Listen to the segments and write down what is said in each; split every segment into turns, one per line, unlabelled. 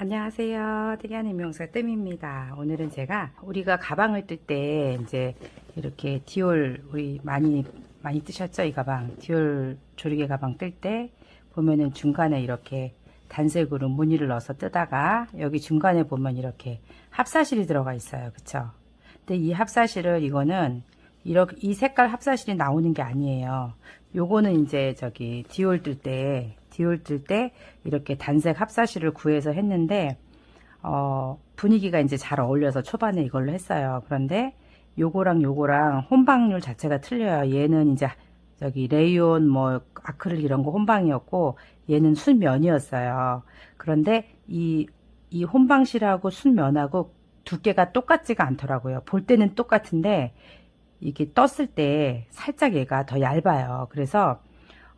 안녕하세요. 특이한 임용사 뜸입니다. 오늘은 제가 우리가 가방을 뜰 때 이제 이렇게 디올 우리 많이 많이 뜨셨죠? 이 가방. 디올 조리개 가방 뜰 때 보면은 중간에 이렇게 단색으로 무늬를 넣어서 뜨다가 여기 중간에 보면 이렇게 합사실이 들어가 있어요. 그쵸? 근데 이 합사실을 이거는 이렇게 이 색깔 합사실이 나오는 게 아니에요. 요거는 이제 저기 디올 뜰 때 디올 뜰때 이렇게 단색 합사실을 구해서 했는데 어 분위기가 이제 잘 어울려서 초반에 이걸로 했어요. 그런데 요거랑 요거랑 혼방률 자체가 틀려요. 얘는 이제 저기 레이온 뭐 아크릴 이런 거 혼방이었고 얘는 순면이었어요. 그런데 이 이 혼방실하고 순면하고 두께가 똑같지가 않더라고요. 볼 때는 똑같은데 이게 떴을 때 살짝 얘가 더 얇아요. 그래서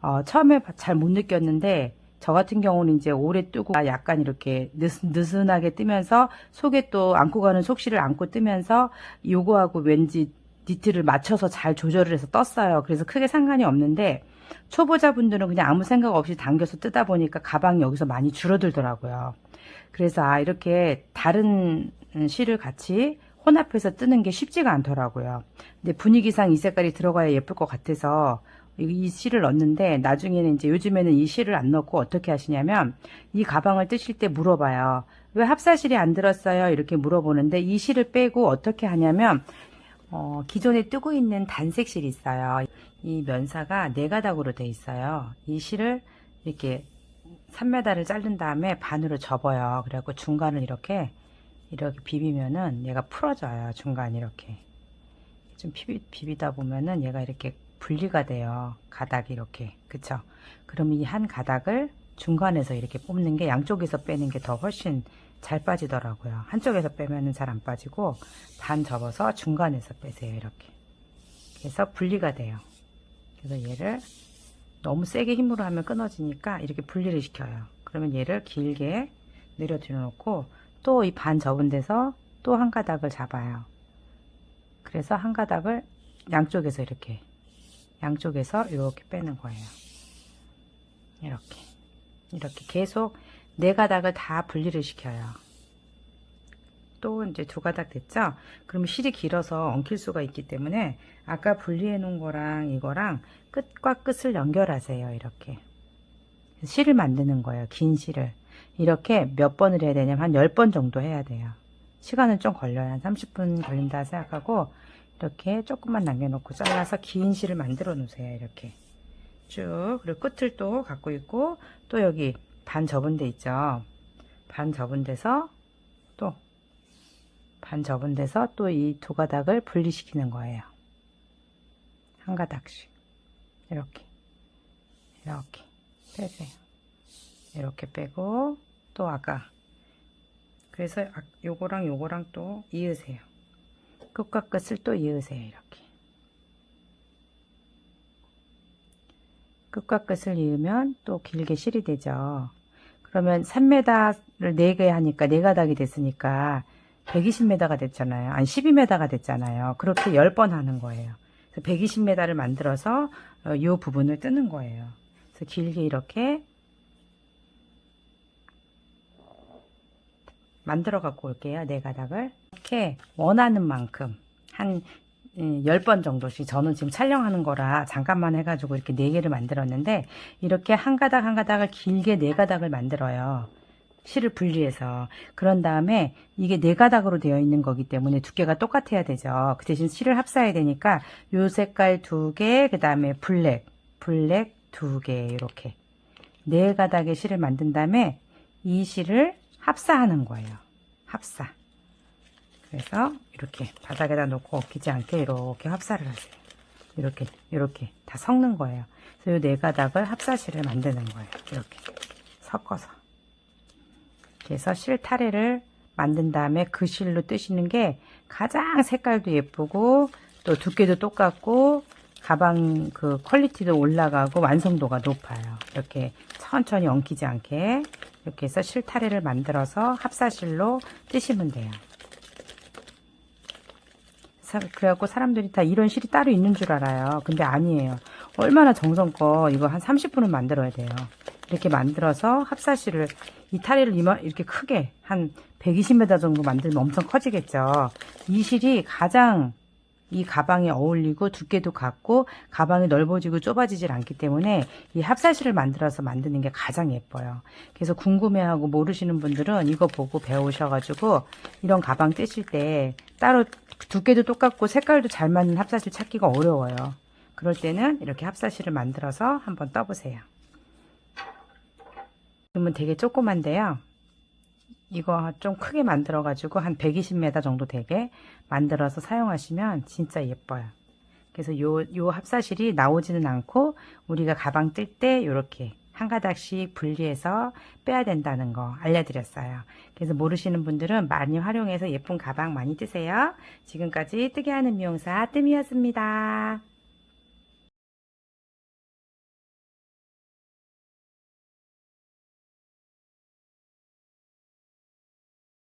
어, 처음에 잘 못 느꼈는데 저 같은 경우는 이제 오래 뜨고 약간 이렇게 느슨, 느슨 하게 뜨면서 속에 또 안고 가는 속실을 안고 뜨면서 요거하고 왠지 니트를 맞춰서 잘 조절을 해서 떴어요. 그래서 크게 상관이 없는데 초보자분들은 그냥 아무 생각 없이 당겨서 뜨다 보니까 가방이 여기서 많이 줄어들더라고요. 그래서 아 이렇게 다른 실을 같이 혼합해서 뜨는 게 쉽지가 않더라고요. 근데 분위기상 이 색깔이 들어가야 예쁠 것 같아서 이- 이 실을 넣는데 나중에는 이제 요즘에는 이 실을 안 넣고 어떻게 하시냐면 이 가방을 뜨실 때 물어봐요. 왜 합사실이 안 들었어요? 이렇게 물어보는데 이 실을 빼고 어떻게 하냐면 어, 기존에 뜨고 있는 단색 실이 있어요. 이 면사가 네 가닥으로 돼 있어요. 이 실을 이렇게 3m를 자른 다음에 반으로 접어요. 그래갖고 중간을 이렇게 이렇게 비비면은 얘가 풀어져요. 중간 이렇게. 좀 비비, 비비다 보면은 얘가 이렇게 분리가 돼요. 가닥이 이렇게. 그쵸? 그럼 이 한 가닥을 중간에서 이렇게 뽑는 게 양쪽에서 빼는 게 더 훨씬 잘 빠지더라고요. 한쪽에서 빼면은 잘안 빠지고 반 접어서 중간에서 빼세요. 이렇게. 그래서 분리가 돼요. 그래서 얘를 너무 세게 힘으로 하면 끊어지니까 이렇게 분리를 시켜요. 그러면 얘를 길게 내려들여 놓고 또 이 반 접은 데서 또 한 가닥을 잡아요. 그래서 한 가닥을 양쪽에서 이렇게 양쪽에서 이렇게 빼는 거예요. 이렇게 이렇게 계속 네 가닥을 다 분리를 시켜요. 또 이제 두 가닥 됐죠? 그럼 실이 길어서 엉킬 수가 있기 때문에 아까 분리해 놓은 거랑 이거랑 끝과 끝을 연결하세요. 이렇게 실을 만드는 거예요. 긴 실을 이렇게 몇 번을 해야 되냐면 한 10번 정도 해야 돼요. 시간은 좀 걸려요. 한 30분 걸린다 생각하고 이렇게 조금만 남겨놓고 잘라서 긴 실을 만들어 놓으세요. 이렇게 쭉 그리고 끝을 또 갖고 있고 또 여기 반 접은 데 있죠. 반 접은 데서 또 반 접은 데서 또 이 두 가닥을 분리시키는 거예요. 한 가닥씩 이렇게 이렇게 빼세요. 이렇게 빼고 또 아까 그래서 아- 요거랑 요거랑 또 이으세요. 끝과 끝을 또 이으세요. 이렇게 끝과 끝을 이으면 또 길게 실이 되죠. 그러면 3m를 4개 하니까 4가닥이 됐으니까 120m가 됐잖아요. 아니 12m가 됐잖아요. 그렇게 10번 하는 거예요. 그래서 120m를 만들어서 어, 이 부분을 뜨는 거예요. 그래서 길게 이렇게 만들어 갖고 올게요. 네 가닥을. 이렇게 원하는 만큼 한 10번 정도씩 저는 지금 촬영하는 거라 잠깐만 해가지고 이렇게 4개를 만들었는데 이렇게 한 가닥 한 가닥을 길게 4가닥을 만들어요. 실을 분리해서 그런 다음에 이게 네 가닥으로 되어 있는 거기 때문에 두께가 똑같아야 되죠. 그 대신 실을 합사해야 되니까 요 색깔 두 개, 그 다음에 블랙, 블랙 두 개 이렇게 네 가닥의 실을 만든 다음에 이 실을 합사하는 거예요. 합사. 그래서 이렇게 바닥에다 놓고 엉키지 않게 이렇게 합사를 하세요. 이렇게 이렇게 다 섞는 거예요. 그래서 이 네 가닥을 합사실을 만드는 거예요. 이렇게 섞어서. 그래서 실 타래를 만든 다음에 그 실로 뜨시는 게 가장 색깔도 예쁘고 또 두께도 똑같고 가방 그 퀄리티도 올라가고 완성도가 높아요. 이렇게 천천히 엉키지 않게 이렇게 해서 실 타래를 만들어서 합사실로 뜨시면 돼요. 사- 그래갖고 사람들이 다 이런 실이 따로 있는 줄 알아요. 근데 아니에요. 얼마나 정성껏 이거 한 30분은 만들어야 돼요. 이렇게 만들어서 합사실을 이탈리를 이마- 이렇게 크게 한 120m 정도 만들면 엄청 커지겠죠. 이 실이 가장 이 가방에 어울리고 두께도 같고 가방이 넓어지고 좁아지질 않기 때문에 이 합사실을 만들어서 만드는 게 가장 예뻐요. 그래서 궁금해하고 모르시는 분들은 이거 보고 배우셔가지고 이런 가방 떼실 때 따로 두께도 똑같고 색깔도 잘 맞는 합사실 찾기가 어려워요. 그럴 때는 이렇게 합사실을 만들어서 한번 떠보세요. 그러면 되게 조그만데요. 이거 좀 크게 만들어 가지고 한 120m 정도 되게 만들어서 사용하시면 진짜 예뻐요. 그래서 요, 요 합사실이 나오지는 않고 우리가 가방 뜰 때 이렇게 한 가닥씩 분리해서 빼야 된다는 거 알려드렸어요. 그래서 모르시는 분들은 많이 활용해서 예쁜 가방 많이 뜨세요. 지금까지 뜨게 하는 미용사 뜸이었습니다.